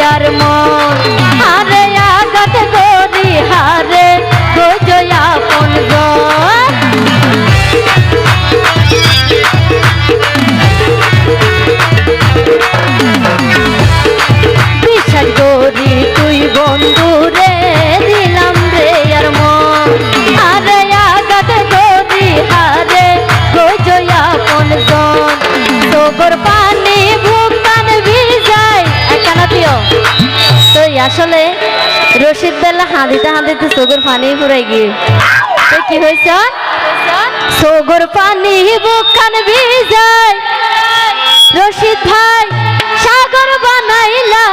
yar আসলে রশিদ বেলা হাঁদিতে হাঁদিতে চোখের পানি পুরাই গিয়ে কি হয়েছে? চোখের পানি বুকান ভিজায়। রশিদ ভাই সাগর বানাইলা।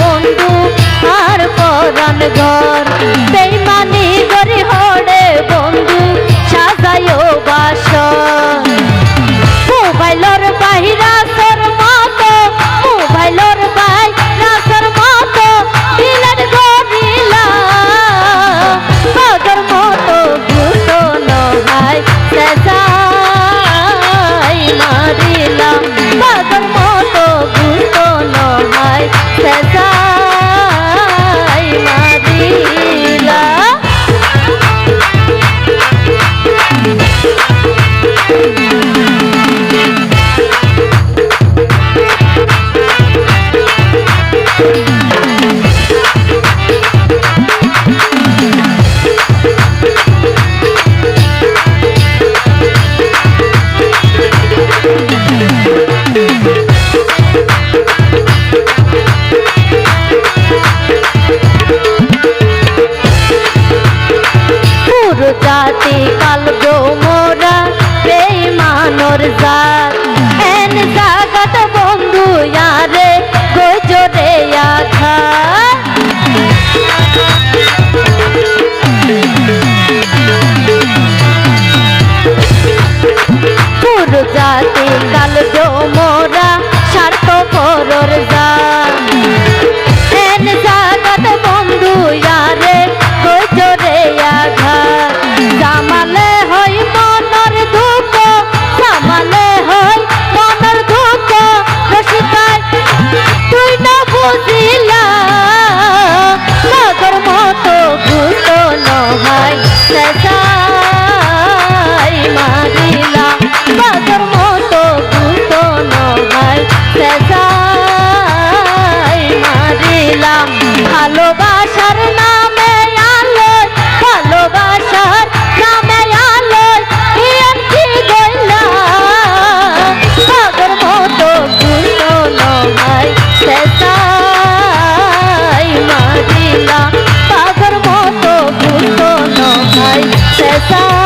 বন্ধু আর পরান ঘর। বেইমানি বন্ধু সাজায় জাতি কাল ব্রহ্মরা প্রেমানোর জাত। হেন জাগত বন্ধু আরে গোজরে আঘা জাতি কাল ব্রহ্ম নাম ভালোবাসার নামে আলোয় ভালোবাসার নামে আলোয় সাগর মতো সাগর মতো গুলো নয় সেসাই